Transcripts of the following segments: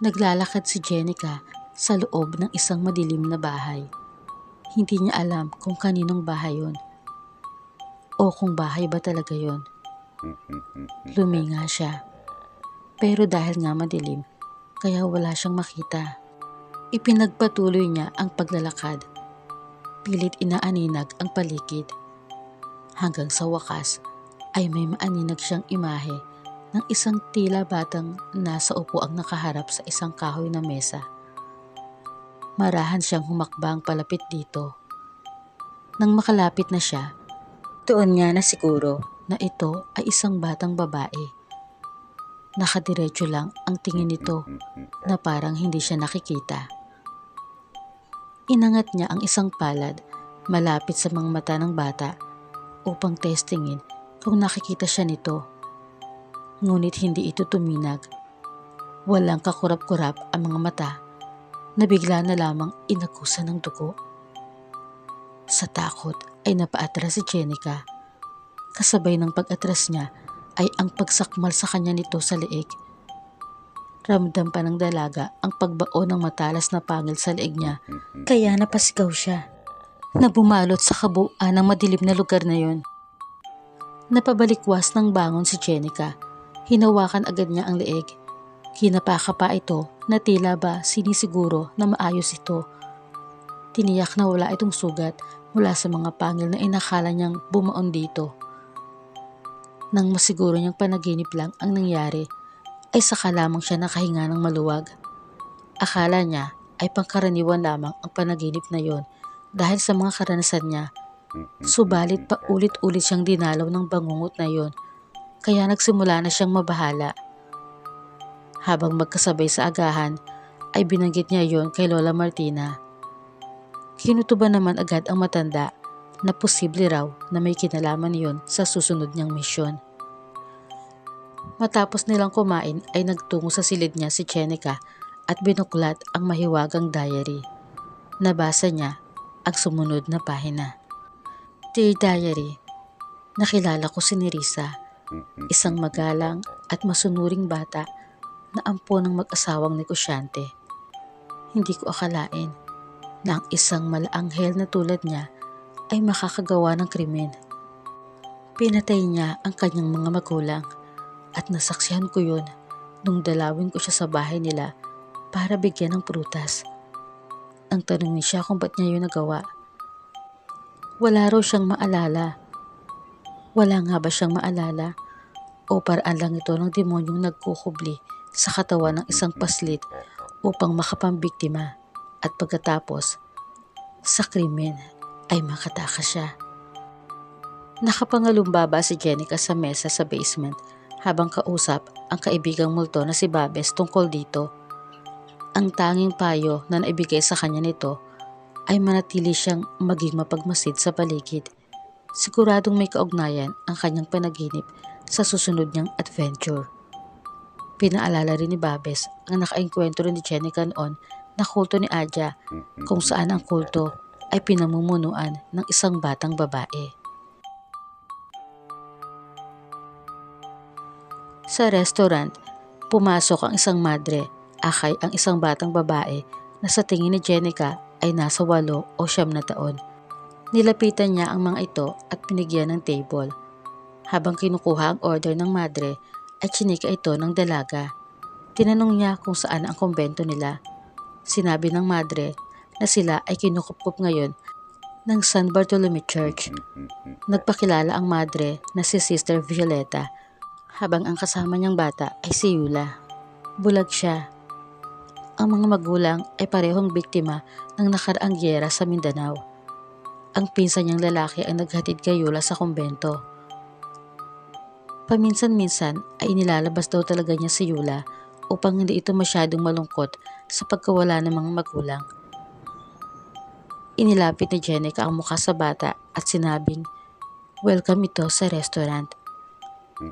Naglalakad si Jenica sa loob ng isang madilim na bahay. Hindi niya alam kung kaninong bahay yon. O kung bahay ba talaga yon. Luminga siya. Pero dahil nga madilim, kaya wala siyang makita. Ipinagpatuloy niya ang paglalakad. Pilit inaaninag ang paligid. Hanggang sa wakas ay may maaninag siyang imahe ng isang tila batang nasa upuang nakaharap sa isang kahoy na mesa. Marahan siyang humakbang palapit dito. Nang makalapit na siya, doon niya na siguro na ito ay isang batang babae. Nakadiretso lang ang tingin nito na parang hindi siya nakikita. Inangat niya ang isang palad malapit sa mga mata ng bata upang testingin kung nakikita siya nito. Ngunit hindi ito tuminag. Walang kakurap-kurap ang mga mata na bigla na lamang inakusa ng dugo. Sa takot ay napaatras si Jenica. Kasabay ng pag-atras niya ay ang pagsakmal sa kanya nito sa leeg. Ramdam pa ng dalaga ang pagbao ng matalas na pangil sa leeg niya kaya napasigaw siya na bumalot sa kabuuan ng madilim na lugar na yon. Napabalikwas ng bangon si Jenica. Hinawakan agad niya ang leeg. Hinapaka pa ito na tila ba sinisiguro na maayos ito. Tiniyak na wala itong sugat mula sa mga pangil na inakala niyang bumaon dito. Nang masiguro niyang panaginip lang ang nangyari, ay saka lamang siya nakahinga ng maluwag. Akala niya ay pangkaraniwan lamang ang panaginip na yon dahil sa mga karanasan niya. Subalit pa ulit-ulit siyang dinalaw ng bangungot na yon, kaya nagsimula na siyang mabahala. Habang magkasabay sa agahan, ay binanggit niya yon kay Lola Martina. Kinutuba naman agad ang matanda na posible raw na may kinalaman yon sa susunod niyang misyon. Matapos nilang kumain ay nagtungo sa silid niya si Chenica at binuklat ang mahiwagang diary. Nabasa niya ang sumunod na pahina. Dear Diary, nakilala ko si Nerissa, isang magalang at masunuring bata na ampo ng mag-asawang negosyante. Hindi ko akalain na ang isang malaanghel na tulad niya ay makakagawa ng krimen. Pinatay niya ang kanyang mga magulang at nasaksihan ko yun nung dalawin ko siya sa bahay nila para bigyan ng prutas. Ang tanong ni siya kung ba't niya yun nagawa. Wala raw siyang maalala. Wala nga ba siyang maalala? O paraan lang ito ng demonyong nagkukubli sa katawan ng isang paslit upang makapambiktima at pagkatapos sa krimen ay makatakas siya. Nakapangalumbaba si Jenica sa mesa sa basement habang kausap ang kaibigang multo na si Babes tungkol dito. Ang tanging payo na naibigay sa kanya nito ay manatili siyang maging mapagmasid sa paligid. Siguradong may kaugnayan ang kanyang panaginip sa susunod niyang adventure. Pinaalala rin ni Babes ang nakaengkwentro ni Jenica noon na kulto ni Adja kung saan ang kulto ay pinamumunuan ng isang batang babae. Sa restaurant, pumasok ang isang madre, akay ang isang batang babae na sa tingin ni Jenica ay nasa walo o siyam na taon. Nilapitan niya ang mga ito at pinigyan ng table. Habang kinukuha ang order ng madre, ay chinika ito ng dalaga. Tinanong niya kung saan ang kumbento nila. Sinabi ng madre na sila ay kinukupkup ngayon ng San Bartolome Church. Nagpakilala ang madre na si Sister Violeta habang ang kasama niyang bata ay si Yula. Bulag siya. Ang mga magulang ay parehong biktima ng nakaraang gyera sa Mindanao. Ang pinsan niyang lalaki ang naghatid kay Yula sa kumbento. Paminsan-minsan ay inilalabas daw talaga niya si Yula upang hindi ito masyadong malungkot sa pagkawala ng mga magulang. Inilapit ni Jenica ang mukha sa bata at sinabing, Welcome ito sa restaurant.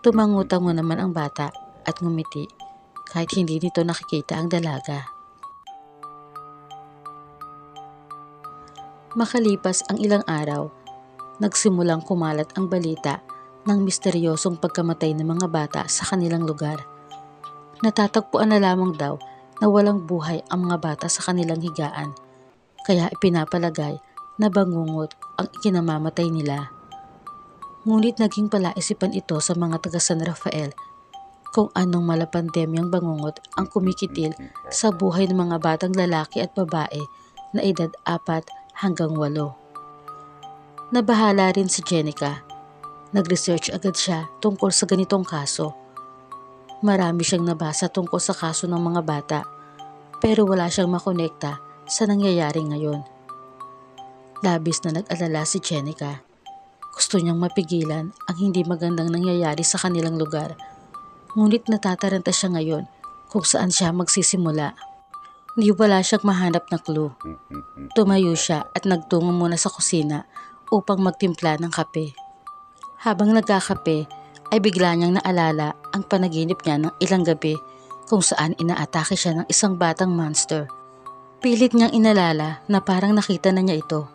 Tumangutango naman ang bata at ngumiti kahit hindi nito nakikita ang dalaga. Makalipas ang ilang araw, nagsimulang kumalat ang balita ng misteryosong pagkamatay ng mga bata sa kanilang lugar. Natatagpuan na lamang daw na walang buhay ang mga bata sa kanilang higaan. Kaya ipinapalagay na bangungot ang ikinamamatay nila. Ngunit naging palaisipan ito sa mga taga San Rafael kung anong malapandemyang bangungot ang kumikitil sa buhay ng mga batang lalaki at babae na edad 4 hanggang 8. Nabahala rin si Jenica. Nag-research agad siya tungkol sa ganitong kaso. Marami siyang nabasa tungkol sa kaso ng mga bata pero wala siyang makonekta sa nangyayari ngayon. Labis na nag-alala si Jenica. Gusto niyang mapigilan ang hindi magandang nangyayari sa kanilang lugar. Ngunit natataranta siya ngayon kung saan siya magsisimula. Hindi wala siyang mahanap na clue. Tumayo siya at nagtungo muna sa kusina upang magtimpla ng kape. Habang nagkakape ay bigla niyang naalala ang panaginip niya ng ilang gabi kung saan inaatake siya ng isang batang monster. Pilit niyang inalala na parang nakita na niya ito.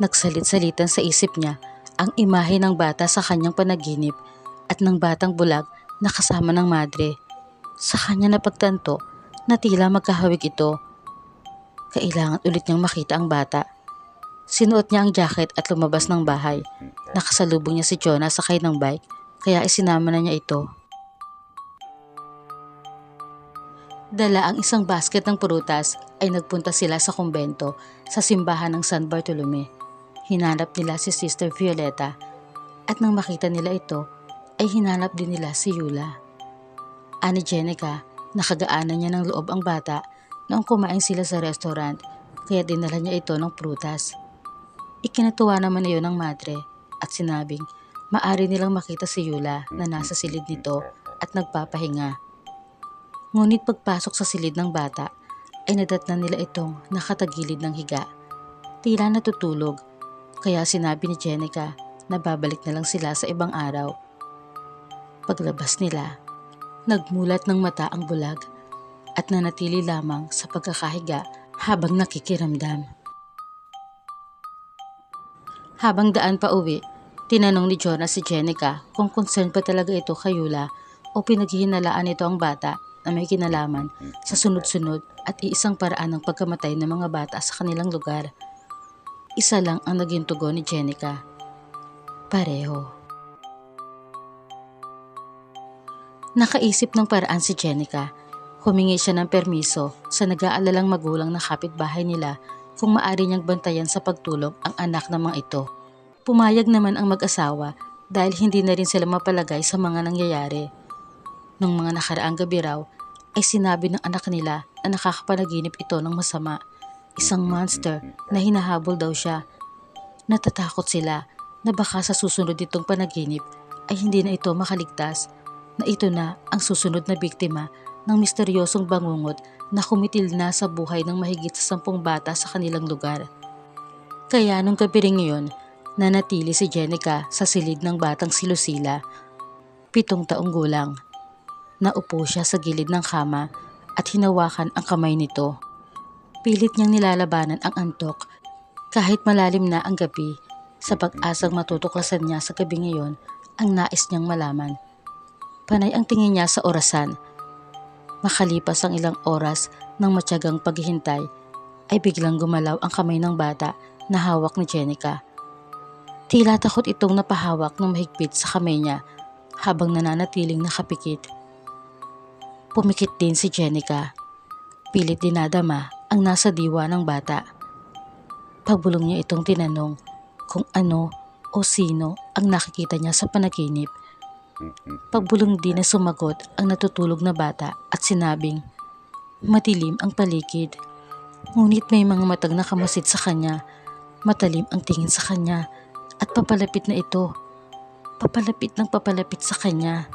Nagsalit-salitan sa isip niya ang imahe ng bata sa kanyang panaginip at ng batang bulag na kasama ng madre. Sa kanya napagtanto na tila magkahawig ito. Kailangan ulit niyang makita ang bata. Sinuot niya ang jacket at lumabas ng bahay. Nakasalubong niya si Jonah sakay ng bike kaya isinama na niya ito. Dala ang isang basket ng prutas ay nagpunta sila sa kumbento sa simbahan ng San Bartolome. Hinanap nila si Sister Violeta at nang makita nila ito ay hinanap din nila si Yula. Ani Jenica, nakagaanan niya ng loob ang bata noong kumain sila sa restaurant kaya dinala niya ito ng prutas. Ikinatuwa naman iyon ng madre at sinabing maari nilang makita si Yula na nasa silid nito at nagpapahinga. Ngunit pagpasok sa silid ng bata ay nadatnan nila itong nakatagilid ng higa. Tila natutulog kaya sinabi ni Jenica na babalik na lang sila sa ibang araw. Paglabas nila, nagmulat ng mata ang bulag at nanatili lamang sa pagkakahiga habang nakikiramdam. Habang daan pa uwi, tinanong ni Jonah si Jenica kung concerned pa talaga ito kay Yula o pinaghihinalaan ito ang bata na may kinalaman sa sunod-sunod at iisang paraan ng pagkamatay ng mga bata sa kanilang lugar. Isa lang ang naging tugon ni Jenica. Pareho. Nakaisip ng paraan si Jenica. Humingi siya ng permiso sa nag-aalalang magulang na kapitbahay nila kung maari niyang bantayan sa pagtulog ang anak ng mga ito. Pumayag naman ang mag-asawa dahil hindi na rin sila mapalagay sa mga nangyayari. Nung mga nakaraang gabi raw, ay sinabi ng anak nila na nakakapanaginip ito ng masama. Isang monster na hinahabol daw siya. Natatakot sila na baka sa susunod itong panaginip ay hindi na ito makaligtas na ito na ang susunod na biktima ng misteryosong bangungot na kumitil na sa buhay ng mahigit sa sampung bata sa kanilang lugar. Kaya nung gabi rin ngayon, nanatili si Jenica sa silid ng batang si Lucila. Pitong taong gulang. Naupo siya sa gilid ng kama at hinawakan ang kamay nito. Pilit niyang nilalabanan ang antok kahit malalim na ang gabi sa pag-asang matutuklasan niya sa gabi ngayon ang nais niyang malaman. Panay ang tingin niya sa orasan Makalipas ang ilang oras ng matyagang paghihintay, ay biglang gumalaw ang kamay ng bata na hawak ni Jenica. Tila takot itong napahawak ng mahigpit sa kamay niya habang nananatiling nakapikit. Pumikit din si Jenica. Pilit dinadama ang nasa diwa ng bata. Pagbulong niya itong tinanong kung ano o sino ang nakikita niya sa panaginip Pagbulong din na sumagot ang natutulog na bata at sinabing, Matilim ang paligid. Ngunit may mga matag na kamasid sa kanya. Matalim ang tingin sa kanya at papalapit na ito. Papalapit ng papalapit sa kanya.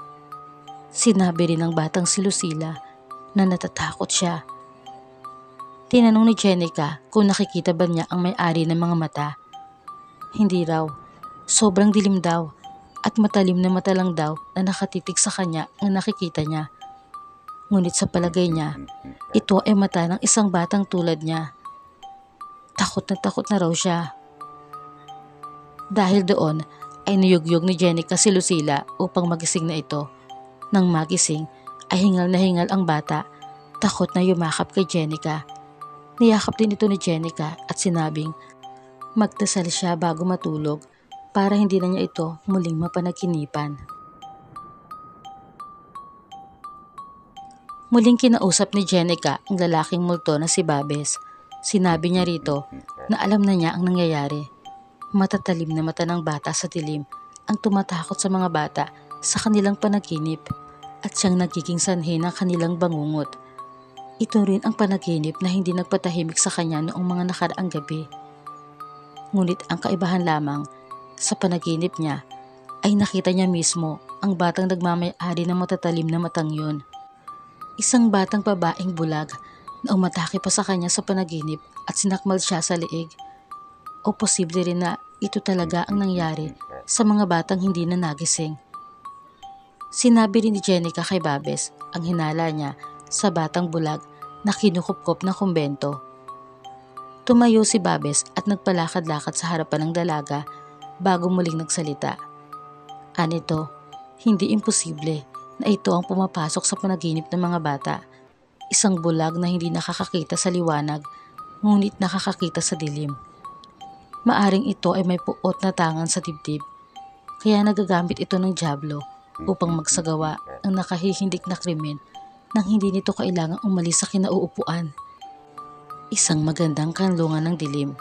Sinabi rin ng batang si Lucila na natatakot siya. Tinanong ni Jenica kung nakikita ba niya ang may-ari ng mga mata. Hindi raw. Sobrang dilim daw at matalim na mata lang daw na nakatitig sa kanya ang nakikita niya. Ngunit sa palagay niya, ito ay mata ng isang batang tulad niya. Takot na takot na raw siya. Dahil doon ay niyugyog ni Jenica si Lucila upang magising na ito. Nang magising ay hingal na hingal ang bata takot na yumakap kay Jenica. Niyakap din ito ni Jenica at sinabing magdasal siya bago matulog para hindi na niya ito muling mapanaginipan. Muling kinausap ni Jenica ang lalaking multo na si Babes. Sinabi niya rito na alam na niya ang nangyayari. Matatalim na mata ng bata sa dilim ang tumatakot sa mga bata sa kanilang panaginip at siyang nagiging sanhi ng kanilang bangungot. Ito rin ang panaginip na hindi nagpatahimik sa kanya noong mga nakaraang gabi. Ngunit ang kaibahan lamang sa panaginip niya ay nakita niya mismo ang batang nagmamayari ng matatalim na matang yun. Isang batang babaeng bulag na umatake pa sa kanya sa panaginip at sinakmal siya sa liig. O posible rin na ito talaga ang nangyari sa mga batang hindi na nagising. Sinabi rin ni Jenica kay Babes ang hinala niya sa batang bulag na kinukupkop na kumbento. Tumayo si Babes at nagpalakad-lakad sa harapan ng dalaga bago muling nagsalita. Anito, hindi imposible na ito ang pumapasok sa panaginip ng mga bata. Isang bulag na hindi nakakakita sa liwanag, ngunit nakakakita sa dilim. Maaring ito ay may puot na tangan sa dibdib, kaya nagagamit ito ng Diablo upang magsagawa ang nakahihindik na krimen nang hindi nito kailangang umalis sa kinauupuan. Isang magandang kanlungan ng dilim.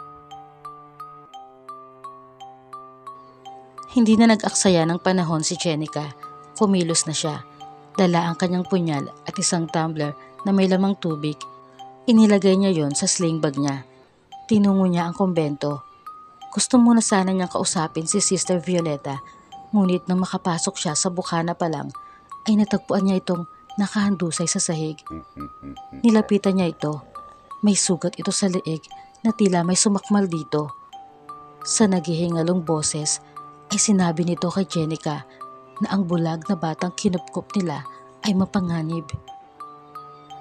Hindi na nag-aksaya ng panahon si Jenica. Kumilos na siya Dala ang kanyang punyal at isang tumbler na may lamang tubig. Inilagay niya yon sa sling bag niya. Tinungo niya ang kumbento. Gusto muna sana niyang kausapin si Sister Violeta, ngunit nang makapasok siya sa bukana pa lang, ay natagpuan niya itong nakahandusay sa sahig. Nilapitan niya ito. May sugat ito sa leeg na tila may sumakmal dito. Sa naghihingalong boses ay sinabi nito kay Jenica na ang bulag na batang kinupkop nila ay mapanganib.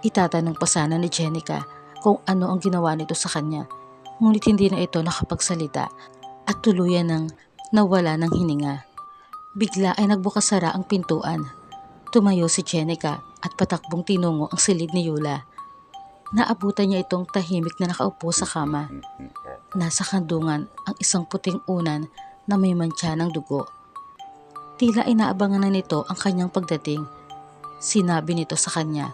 Itatanong pa sana ni Jenica kung ano ang ginawa nito sa kanya, ngunit hindi na ito nakapagsalita at tuluyan ng nawala ng hininga. Bigla ay nagbukas-sara ang pintuan. Tumayo si Jenica at patakbong tinungo ang silid ni Yula. Naabutan niya itong tahimik na nakaupo sa kama. Nasa kandungan ang isang puting unan na may mantsa ng dugo. Tila inaabangan na nito ang kanyang pagdating. Sinabi nito sa kanya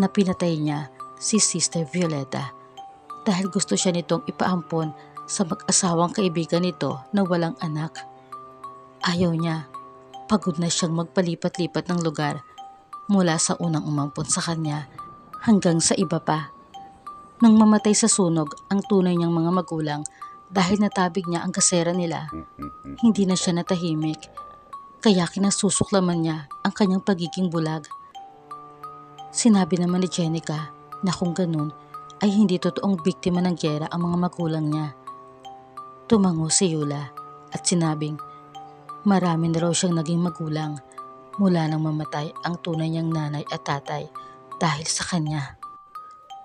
na pinatay niya si Sister Violeta dahil gusto siya nitong ipaampon sa mag-asawang kaibigan nito na walang anak. Ayaw niya. Pagod na siyang magpalipat-lipat ng lugar mula sa unang umampon sa kanya hanggang sa iba pa. Nang mamatay sa sunog ang tunay niyang mga magulang dahil natabig niya ang kasera nila, hindi na siya natahimik kaya kinasusuklaman niya ang kanyang pagiging bulag. Sinabi naman ni Jenica na kung ganun ay hindi totoong biktima ng gyera ang mga magulang niya. Tumango si Yula at sinabing marami na raw siyang naging magulang mula nang mamatay ang tunay niyang nanay at tatay dahil sa kanya.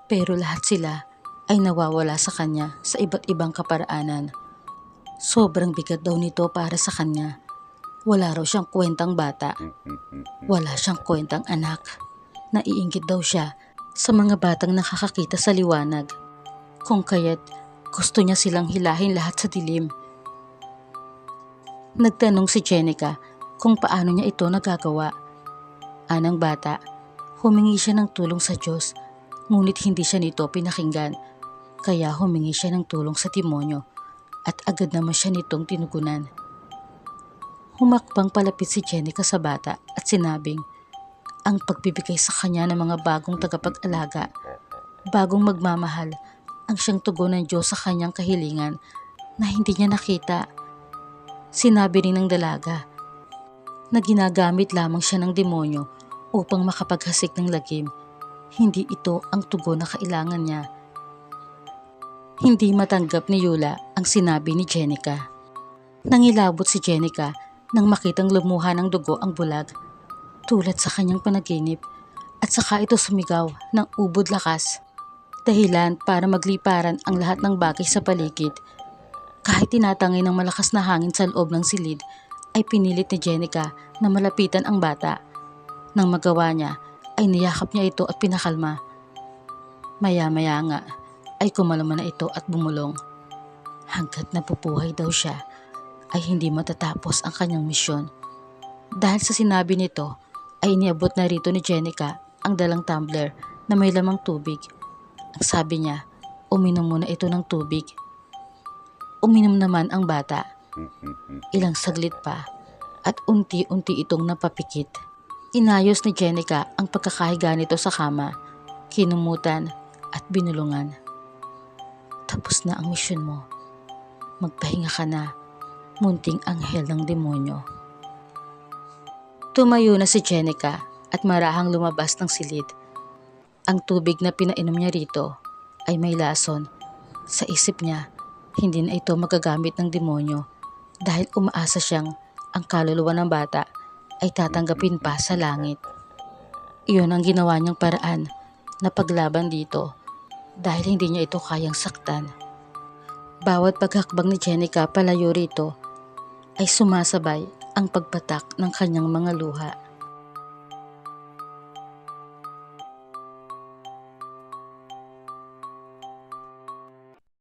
Pero lahat sila ay nawawala sa kanya sa iba't ibang kaparaanan. Sobrang bigat daw nito para sa kanya wala raw siyang kwentang bata. Wala siyang kwentang anak. Naiingit daw siya sa mga batang nakakakita sa liwanag. Kung kaya't gusto niya silang hilahin lahat sa dilim. Nagtanong si Jenica kung paano niya ito nagagawa. Anang bata, humingi siya ng tulong sa Diyos ngunit hindi siya nito pinakinggan kaya humingi siya ng tulong sa timonyo at agad naman siya nitong tinugunan. Humakbang palapit si Jenica sa bata at sinabing ang pagbibigay sa kanya ng mga bagong tagapag-alaga, bagong magmamahal, ang siyang tugon ng Diyos sa kanyang kahilingan na hindi niya nakita. Sinabi rin ng dalaga na ginagamit lamang siya ng demonyo upang makapaghasik ng lagim. Hindi ito ang tugon na kailangan niya. Hindi matanggap ni Yula ang sinabi ni Jenica. Nangilabot si Jenica nang makitang lumuha ng dugo ang bulag tulad sa kanyang panaginip at saka ito sumigaw ng ubod lakas dahilan para magliparan ang lahat ng bagay sa paligid. Kahit tinatangay ng malakas na hangin sa loob ng silid ay pinilit ni Jenica na malapitan ang bata. Nang magawa niya ay niyakap niya ito at pinakalma. Maya-maya nga ay kumalma na ito at bumulong. Hanggat napupuhay daw siya ay hindi matatapos ang kanyang misyon. Dahil sa sinabi nito ay iniabot na rito ni Jenica ang dalang tumbler na may lamang tubig. Ang sabi niya, uminom muna ito ng tubig. Uminom naman ang bata. Ilang saglit pa at unti-unti itong napapikit. Inayos ni Jenica ang pagkakahiga nito sa kama, kinumutan at binulungan. Tapos na ang misyon mo. Magpahinga ka na, munting anghel ng demonyo. Tumayo na si Jenica at marahang lumabas ng silid. Ang tubig na pinainom niya rito ay may lason. Sa isip niya, hindi na ito magagamit ng demonyo dahil umaasa siyang ang kaluluwa ng bata ay tatanggapin pa sa langit. Iyon ang ginawa niyang paraan na paglaban dito dahil hindi niya ito kayang saktan. Bawat paghakbang ni Jenica palayo rito ay sumasabay ang pagpatak ng kanyang mga luha